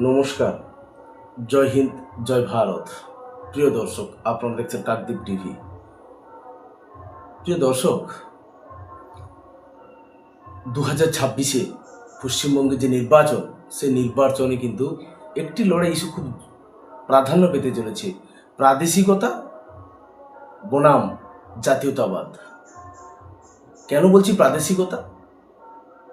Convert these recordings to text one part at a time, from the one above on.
নমস্কার। জয় হিন্দ, জয় ভারত। প্রিয় দর্শক, আপনারা দেখছেন কাকদ্বীপ টিভি। প্রিয় দর্শক দু হাজার ছাব্বিশে পশ্চিমবঙ্গে যে নির্বাচন, সেই নির্বাচনে কিন্তু একটি লড়াই ইস্যু খুব প্রাধান্য পেতে চলেছে। প্রাদেশিকতা, বনাম, জাতীয়তাবাদ। কেন বলছি প্রাদেশিকতা?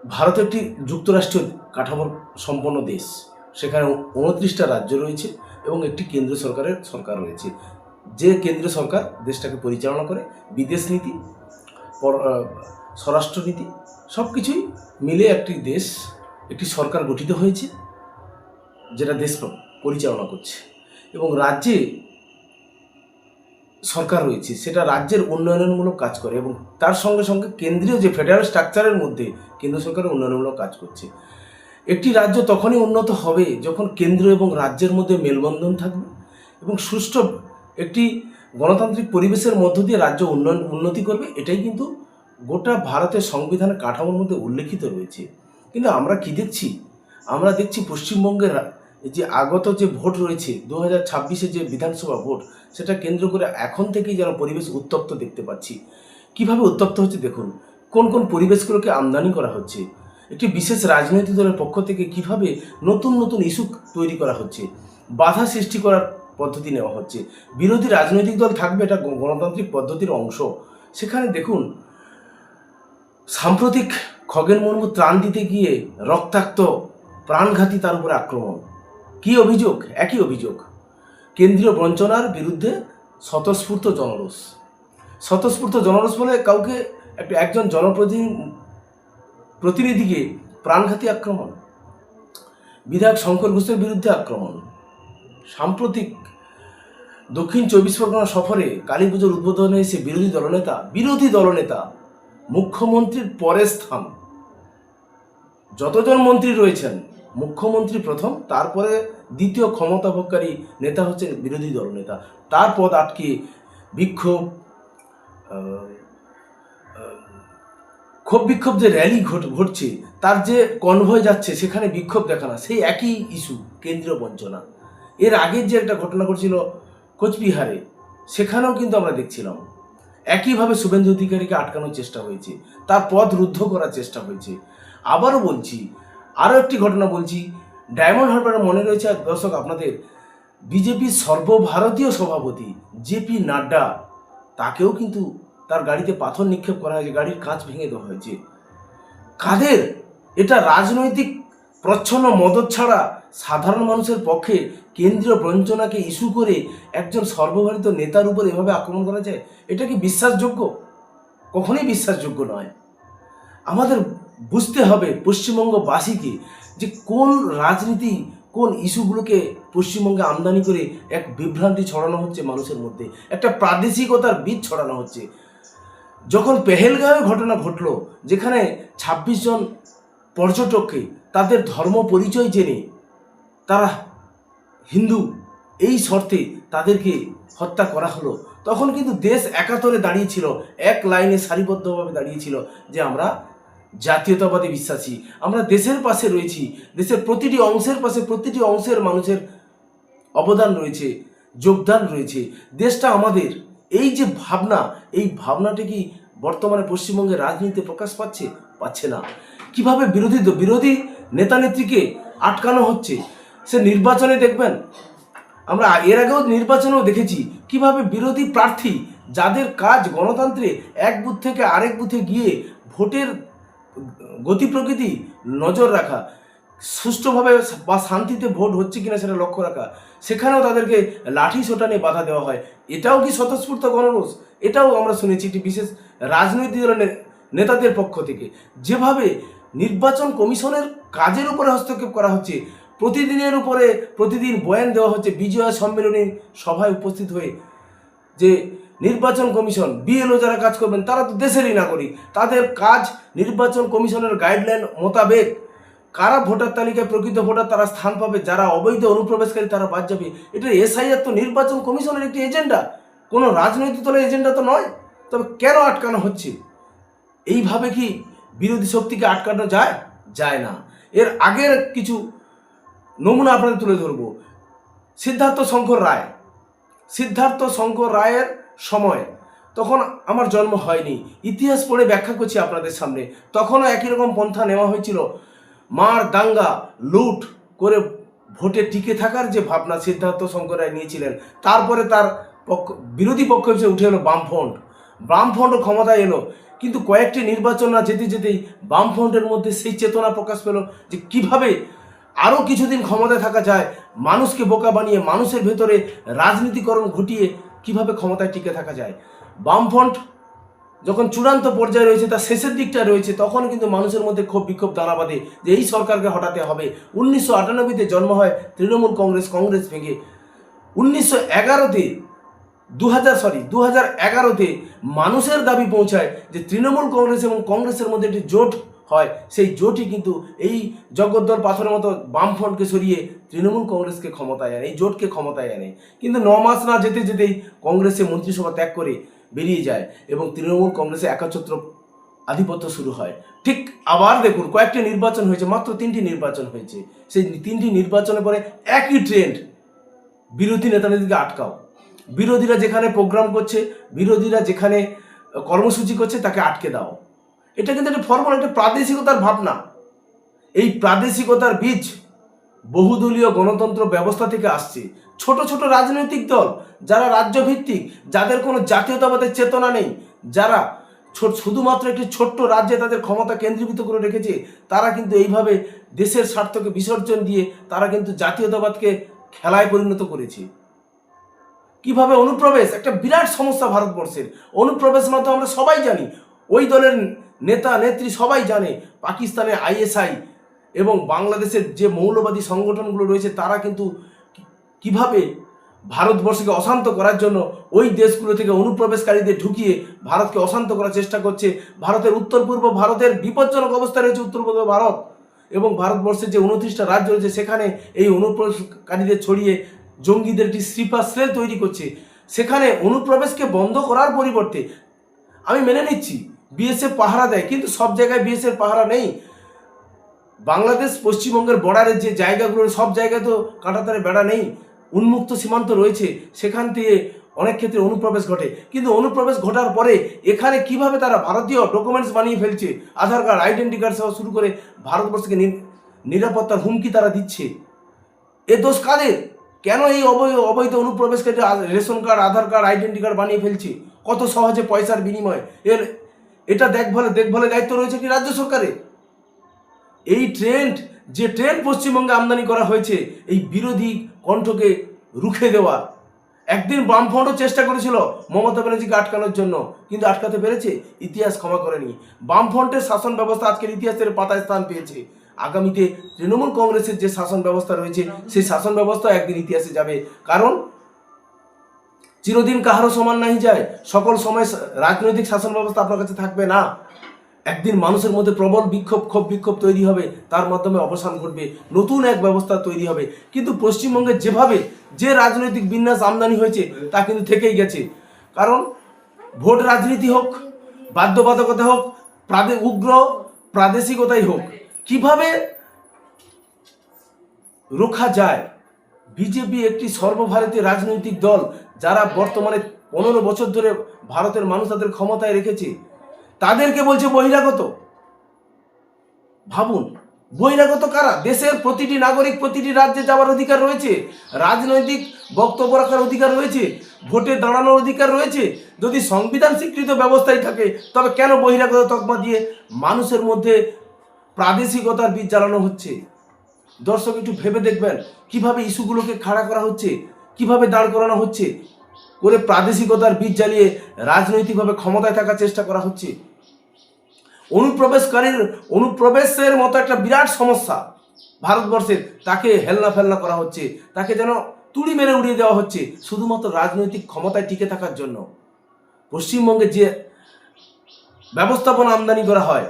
ভারত একটি যুক্তরাষ্ট্রীয় কাঠামোর সম্পন্ন দেশ। সেখানে উনত্রিশটা রাজ্য রয়েছে এবং একটি কেন্দ্র সরকারের সরকার রয়েছে। যে কেন্দ্র সরকার দেশটাকে পরিচালনা করে, বিদেশ নীতি স্বরাষ্ট্রনীতি সব কিছুই মিলে একটি দেশ, একটি সরকার গঠিত হয়েছে, যেটা দেশ পরিচালনা করছে। এবং রাজ্যে সরকার রয়েছে, সেটা রাজ্যের উন্নয়নমূলক কাজ করে এবং তার সঙ্গে সঙ্গে কেন্দ্রীয় যে ফেডারেল স্ট্রাকচারের মধ্যে কেন্দ্র সরকারের উন্নয়নমূলক কাজ করছে। একটি রাজ্য তখনই উন্নত হবে যখন কেন্দ্র এবং রাজ্যের মধ্যে মেলবন্ধন থাকবে এবং সুষ্ঠু একটি গণতান্ত্রিক পরিবেশের মধ্য দিয়ে রাজ্য উন্নয়ন উন্নতি করবে। এটাই কিন্তু গোটা ভারতের সংবিধানের কাঠামোর মধ্যে উল্লেখিত রয়েছে। কিন্তু আমরা কি দেখছি? আমরা দেখছি পশ্চিমবঙ্গের যে আগত যে ভোট রয়েছে দু হাজার ছাব্বিশে যে বিধানসভা ভোট, সেটা কেন্দ্র করে এখন থেকেই যেন পরিবেশ উত্তপ্ত দেখতে পাচ্ছি। কীভাবে উত্তপ্ত হচ্ছে দেখুন? কোন কোন পরিবেশগুলোকে আমদানি করা হচ্ছে? একটি বিশেষ রাজনৈতিক দলের পক্ষ থেকে কীভাবে নতুন নতুন ইস্যু তৈরি করা হচ্ছে, বাধা সৃষ্টি করার পদ্ধতি নেওয়া হচ্ছে, বিরোধী রাজনৈতিক দল থাকবে এটা গণতান্ত্রিক পদ্ধতির অংশ। সেখানে দেখুন, সাম্প্রতিক খগেন মুর্মু ত্রাণ দিতে গিয়ে রক্তাক্ত প্রাণঘাতী তার উপর আক্রমণ। কি অভিযোগ? একই অভিযোগ। কেন্দ্রীয় বঞ্চনার বিরুদ্ধে স্বতঃস্ফূর্ত জনরোষ। স্বতঃস্ফূর্ত জনরোষ বলে কাউকে একজন জনপ্রতিনিধি প্রতিনিধিকে প্রাণঘাতী আক্রমণ, বিধায়ক শঙ্কর ঘোষের বিরুদ্ধে আক্রমণ, সাম্প্রতিক দক্ষিণ চব্বিশ পরগনা সফরে কালী পুজোর উদ্বোধনে এসে বিরোধী দলনেতা বিরোধী দলনেতা, মুখ্যমন্ত্রীর পরের স্থান। যতজন মন্ত্রী রয়েছেন, মুখ্যমন্ত্রী প্রথম, তারপরে দ্বিতীয় ক্ষমতাভোগকারী নেতা হচ্ছেন বিরোধী দলনেতা। তার পদ আটকে বিক্ষোভ ক্ষোভ বিক্ষোভ যে র্যালি ঘট ঘটছে, তার যে কনভয় যাচ্ছে, সেখানে বিক্ষোভ দেখানো সেই একই ইস্যু কেন্দ্রীয় বঞ্চনা। এর আগের যে একটা ঘটনা ঘটছিল কোচবিহারে, সেখানেও কিন্তু আমরা দেখছিলাম। একইভাবে শুভেন্দু অধিকারীকে আটকানোর চেষ্টা হয়েছে। তার পথ রুদ্ধ করার চেষ্টা হয়েছে। আবারও বলছি, আরও একটি ঘটনা বলছি। ডায়মন্ড হারবারে মনে রয়েছে, দর্শক, আপনাদের বিজেপির সর্বভারতীয় সভাপতি জেপি নাড্ডা, তাকেও কিন্তু তার গাড়িতে পাথর নিক্ষেপ করা হয়েছে, গাড়ির কাঁচ ভেঙে দেওয়া হয়েছে। কাদের? এটা রাজনৈতিক প্রচ্ছন্ন মদত ছাড়া সাধারণ মানুষের পক্ষে কেন্দ্রীয় বঞ্চনাকে ইস্যু করে একজন সর্বভারতীয় নেতার উপর এভাবে আক্রমণ করা যায়? এটা কি বিশ্বাসযোগ্য? কখনোই বিশ্বাসযোগ্য নয়। আমাদের বুঝতে হবে পশ্চিমবঙ্গবাসীকে যে কোন রাজনীতি, কোন ইস্যুগুলোকে পশ্চিমবঙ্গে আমদানি করে এক বিভ্রান্তি ছড়ানো হচ্ছে মানুষের মধ্যে। একটা প্রাদেশিকতার বীজ ছড়ানো হচ্ছে। যখন পেহেলগাঁওয়ে ঘটনা ঘটলো, যেখানে ২৬ জন পর্যটককে তাদের ধর্ম পরিচয় জেনে তারা হিন্দু, এই শর্তে তাদেরকে হত্যা করা হলো। তখন কিন্তু দেশ একাতরে দাঁড়িয়েছিল, এক লাইনে সারিবদ্ধভাবে দাঁড়িয়েছিল যে আমরা জাতীয়তাবাদে বিশ্বাসী। আমরা দেশের পাশে রয়েছি, দেশের প্রতিটি অংশের পাশে প্রতিটি অংশের মানুষের অবদান রয়েছে, যোগদান রয়েছে। দেশটা আমাদের এই যে ভাবনা, এই ভাবনাটা কি বর্তমানে পশ্চিমবঙ্গের রাজনীতিতে প্রকাশ পাচ্ছে? পাচ্ছে না। কীভাবে বিরোধী বিরোধী নেতা নেত্রীকে আটকানো হচ্ছে? সে নির্বাচনে দেখবেন, আমরা এর আগেও নির্বাচনেও দেখেছি, কীভাবে বিরোধী প্রার্থী যাদের কাজ গণতন্ত্রে এক বুথ থেকে আরেক বুথে গিয়ে ভোটের গতি প্রকৃতি নজর রাখা সুষ্ঠুভাবে বা শান্তিতে ভোট হচ্ছে কিনা সেটা লক্ষ্য রাখা। সেখানেও তাদেরকে লাঠি সোটানে বাধা দেওয়া হয়। এটাও কি স্বতঃস্ফূর্ত গণরোষ? এটাও আমরা শুনেছি একটি বিশেষ রাজনৈতিক দলের নেতাদের পক্ষ থেকে। যেভাবে নির্বাচন কমিশনের কাজের উপরে হস্তক্ষেপ করা হচ্ছে, প্রতিদিনের উপরে প্রতিদিন বয়ান দেওয়া হচ্ছে বিজয়া সম্মেলনী সভায় উপস্থিত হয়ে যে নির্বাচন কমিশন, বিএলও যারা কাজ করবেন, তারা তো দেশেরই নাগরিক। তাদের কাজ নির্বাচন কমিশনের গাইডলাইন মোতাবেক কারা ভোটার তালিকায় প্রকৃত ভোটার তারা স্থান পাবে, যারা অবৈধ অনুপ্রবেশকারী তারা বাদ যাবে? এটা এসআইআর তো নির্বাচন কমিশনের একটি এজেন্ডা। কোনো রাজনৈতিক দলের এজেন্ডা তো নয়। তবে কেন আটকানো হচ্ছে? এইভাবে কি বিরোধী শক্তিকে আটকানো যায়? যায় না। এর আগের কিছু নমুনা আপনাদের তুলে ধরবো। সিদ্ধার্থ শঙ্কর রায়। সিদ্ধার্থ শঙ্কর রায়ের সময়। তখন আমার জন্ম হয়নি। ইতিহাস পড়ে ব্যাখ্যা করছি আপনাদের সামনে। তখনও একই রকম পন্থা নেওয়া হয়েছিল। মার, দাঙ্গা, লুট করে ভোটে টিকে থাকার যে ভাবনা সিদ্ধার্থ শঙ্কর রায় নিয়েছিলেন, তারপরে তার পক্ষ, বিরোধী পক্ষ হিসেবে উঠে এলো বামফ্রন্ট। বামফ্রন্টও ক্ষমতায় এলো, কিন্তু কয়েকটি নির্বাচন না যেতে যেতেই বামফ্রন্টের মধ্যে সেই চেতনা প্রকাশ পেল যে কীভাবে আরও কিছুদিন ক্ষমতায় থাকা যায়, মানুষকে বোকা বানিয়ে মানুষের ভেতরে রাজনীতিকরণ ঘটিয়ে কীভাবে ক্ষমতায় টিকে থাকা যায়। বামফ্রন্ট যখন চূড়ান্ত পর্যায়ে রয়েছে, তার শেষের দিকটা রয়েছে, তখন কিন্তু মানুষের মধ্যে ক্ষোভ বিক্ষোভ দাঁড়া বাঁধে যে এই সরকারকে হটাতে হবে। উনিশশো আটানব্বইতে জন্ম হয় তৃণমূল কংগ্রেস কংগ্রেস ভেঙে। উনিশশো এগারোতে দু হাজার সরি দু হাজার এগারোতে মানুষের দাবি পৌঁছায় যে তৃণমূল কংগ্রেস এবং কংগ্রেসের মধ্যে একটি জোট হয়। সেই জোটই কিন্তু এই জগদ্দল পাথরের মতো বামফ্রন্টকে সরিয়ে তৃণমূল কংগ্রেসকে ক্ষমতায় আনে, এই জোটকে ক্ষমতায় আনে। কিন্তু ন মাস না যেতে যেতেই কংগ্রেসে মন্ত্রিসভা ত্যাগ করে বেরিয়ে যায় এবং তৃণমূল কংগ্রেসে একাছত্র আধিপত্য শুরু হয়। ঠিক আবার দেখুন, কয়েকটি নির্বাচন হয়েছে, মাত্র তিনটি নির্বাচন হয়েছে। সেই তিনটি নির্বাচনের পরে একই ট্রেন্ড বিরোধী নেতানেত্রীকে আটকাও। বিরোধীরা যেখানে প্রোগ্রাম করছে, বিরোধীরা যেখানে কর্মসূচি করছে, তাকে আটকে দাও। এটা কিন্তু একটা ফর্মাল একটা প্রাদেশিকতার ভাবনা। এই প্রাদেশিকতার বীজ বহুদলীয় গণতন্ত্র ব্যবস্থা থেকে আসছে। ছোট ছোট রাজনৈতিক দল, যারা রাজ্যভিত্তিক, যাদের কোনো জাতীয়তাবাদের চেতনা নেই, যারা শুধুমাত্র একটি ছোট্ট রাজ্যে তাদের ক্ষমতা কেন্দ্রীভূত করে রেখেছে, তারা কিন্তু এইভাবে দেশের স্বার্থকে বিসর্জন দিয়ে তারা কিন্তু জাতীয়তাবাদকে খেলায় পরিণত করেছে। কীভাবে অনুপ্রবেশ? একটা বিরাট সমস্যা ভারতবর্ষের। অনুপ্রবেশ মানে তো আমরা সবাই জানি। ওই দলের নেতা, নেত্রী সবাই জানে, পাকিস্তানের আইএসআই এবং বাংলাদেশের যে মৌলবাদী সংগঠনগুলো রয়েছে, তারা কিন্তু কীভাবে ভারতবর্ষকে অশান্ত করার জন্য ওই দেশগুলো থেকে অনুপ্রবেশকারীদের ঢুকিয়ে ভারতকে অশান্ত করার চেষ্টা করছে, ভারতের উত্তর পূর্ব, ভারতের বিপজ্জনক অবস্থা রয়েছে উত্তর পূর্ব ভারত এবং ভারতবর্ষের যে উনত্রিশটা রাজ্য রয়েছে, সেখানে এই অনুপ্রবেশকারীদের ছড়িয়ে জঙ্গিদের একটি সেল তৈরি করছে। সেখানে অনুপ্রবেশকে বন্ধ করার পরিবর্তে আমি মেনে নিচ্ছি, বিএসএফ পাহারা দেয়, কিন্তু সব জায়গায় বিএসএফ পাহারা নেই। বাংলাদেশ পশ্চিমবঙ্গের বর্ডারের যে জায়গাগুলো, সব জায়গায় তো কাঁটাতারে বেড়া নেই। উন্মুক্ত সীমান্ত রয়েছে, সেখান থেকে অনেক ক্ষেত্রে অনুপ্রবেশ ঘটে। কিন্তু অনুপ্রবেশ ঘটার পরে এখানে কীভাবে তারা ভারতীয় ডকুমেন্টস বানিয়ে ফেলছে, আধার কার্ড আইডেন্টি কার্ড সহ শুরু করে ভারতবর্ষকে নিরাপত্তার হুমকি তারা দিচ্ছে? এ দোষ কাদের? কেন এই অবৈধ অবৈধ অনুপ্রবেশকারী আ- ration card, Aadhaar card identity card বানিয়ে ফেলছে? কত সহজে পয়সার বিনিময়? এর এটা দেখভালে দেখভালের দায়িত্ব রয়েছে কি রাজ্য সরকারের? এই ট্রেন্ড যে ট্রেন্ড পশ্চিমবঙ্গে আমদানি করা হয়েছে, এই বিরোধী কণ্ঠকে রুখে দেওয়া। একদিন বামফ্রন্টও চেষ্টা করেছিল মমতা ব্যানার্জিকে আটকানোর জন্য, কিন্তু আটকাতে পেরেছে, ইতিহাস ক্ষমা করেনি। বামফ্রন্টের শাসন ব্যবস্থা আজকের ইতিহাসের পাতায় স্থান পেয়েছে। আগামীতে তৃণমূল কংগ্রেসের যে শাসন ব্যবস্থা রয়েছে, সেই শাসন ব্যবস্থা একদিন ইতিহাসে যাবে। কারণ, চিরদিন কাহারও সমান নাই যায়। সকল সময় রাজনৈতিক শাসন ব্যবস্থা আপনার কাছে থাকবে না। একদিন মানুষের মধ্যে প্রবল বিক্ষোভ, ক্ষোভ বিক্ষোভ তৈরি হবে, তার মাধ্যমে অবসান ঘটবে, নতুন এক ব্যবস্থা তৈরি হবে। কিন্তু পশ্চিমবঙ্গে যেভাবে যে রাজনৈতিক বিন্যাস আমদানি হয়েছে, তা কিন্তু থেকেই গেছে। কারণ ভোট রাজনীতি হোক, বাধ্যবাধকতা হোক, প্রাদে, উগ্র প্রাদেশিকতাই হোক, কীভাবে রোখা যায়? বিজেপি একটি সর্বভারতীয় রাজনৈতিক দল, যারা বর্তমানে পনেরো বছর ধরে ভারতের মানুষ তাদের ক্ষমতায় রেখেছে। তাদেরকে বলছে বহিরাগত। ভাবুন, বহিরাগত কারা? দেশের প্রতিটি নাগরিক, প্রতিটি রাজ্যে যাওয়ার অধিকার রয়েছে, রাজনৈতিক বক্তব্য রাখার অধিকার রয়েছে, ভোটে দাঁড়ানোর অধিকার রয়েছে। যদি সংবিধান স্বীকৃত ব্যবস্থায় থাকে, তবে কেন বহিরাগত তকমা দিয়ে মানুষের মধ্যে প্রাদেশিকতার বীজ জ্বালানো হচ্ছে? দর্শক, একটু ভেবে দেখবেন কীভাবে ইস্যুগুলোকে খাড়া করা হচ্ছে, কীভাবে দাঁড় করানো হচ্ছে করে প্রাদেশিকতার বীজ জ্বালিয়ে রাজনৈতিকভাবে ক্ষমতায় থাকার চেষ্টা করা হচ্ছে। অনুপ্রবেশকারীর, অনুপ্রবেশের মতো একটা বিরাট সমস্যা ভারতবর্ষের, তাকে হেলনা ফেলনা করা হচ্ছে। তাকে যেন তুড়ি মেরে উড়িয়ে দেওয়া হচ্ছে শুধুমাত্র রাজনৈতিক ক্ষমতায় টিকে থাকার জন্য। পশ্চিমবঙ্গে যে ব্যবস্থাপনা আমদানি করা হয়,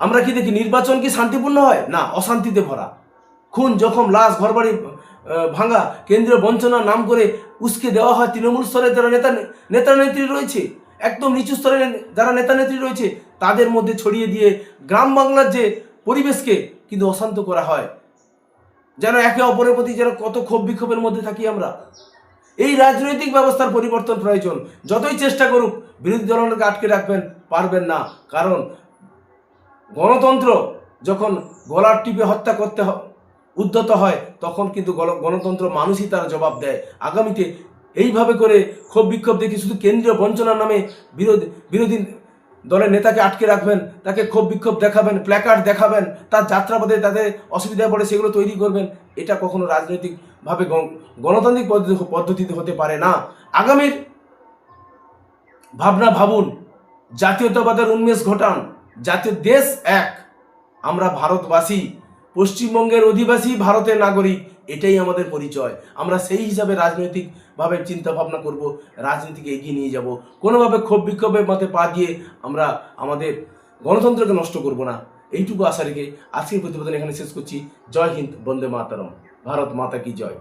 আমরা কি দেখি নির্বাচন কি শান্তিপূর্ণ হয়? না, অশান্তিতে ভরা। খুন, জখম, লাশ, ঘরবাড়ি ভাঙা কেন্দ্রীয় বঞ্চনার নাম করে উস্কে দেওয়া হয় তৃণমূল স্তরে যারা নেতা নেতা নেত্রী রয়েছে, একদম নিচু স্তরে যারা নেতা নেত্রী রয়েছে, তাদের মধ্যে ছড়িয়ে দিয়ে গ্রাম বাংলার যে পরিবেশকে কিন্তু অশান্ত করা হয়। যেন একে অপরের প্রতি যেন কত ক্ষোভ বিক্ষোভের মধ্যে থাকি আমরা। এই রাজনৈতিক ব্যবস্থার পরিবর্তন প্রয়োজন। যতই চেষ্টা করুক, বিরোধী দলকে আটকে রাখবেন, পারবেন না। কারণ গণতন্ত্র যখন গলার টিপে হত্যা করতে উদ্যত হয়, তখন কিন্তু গণ- গণতন্ত্র মানুষই তার জবাব দেয়। আগামীতে এইভাবে করে ক্ষোভ বিক্ষোভ দেখি শুধু কেন্দ্রীয় বঞ্চনার নামে বিরোধী বিরোধী দলের নেতাকে আটকে রাখবেন, তাকে ক্ষোভ বিক্ষোভ দেখাবেন প্ল্যাকার্ড দেখাবেন, তার যাত্রাপথে তাদের অসুবিধায় পড়ে সেগুলো তৈরি করবেন, এটা কখনো রাজনৈতিকভাবে গণ- গণতান্ত্রিক পদ্ধতি পদ্ধতিতে হতে পারে না। আগামীর ভাবনা ভাবুন, জাতীয়তাবাদের উন্মেষ ঘটান জাতীয় দেশ এক, আমরা ভারতবাসী। পশ্চিমবঙ্গের অধিবাসী ভারতের নাগরিক, এটাই আমাদের পরিচয়। আমরা সেই হিসাবে রাজনৈতিকভাবে চিন্তা ভাবনা করব, রাজনীতিকে এগিয়ে নিয়ে যাব। কোনোভাবে ক্ষোভ বিক্ষোভের মতে পা দিয়ে আমরা আমাদের গণতন্ত্রকে নষ্ট করব না। এইটুকু আশা রেখে আজকের প্রতিবেদন এখানে শেষ করছি। জয় হিন্দ, বন্দে মাতারম। ভারত মাতা কি জয়।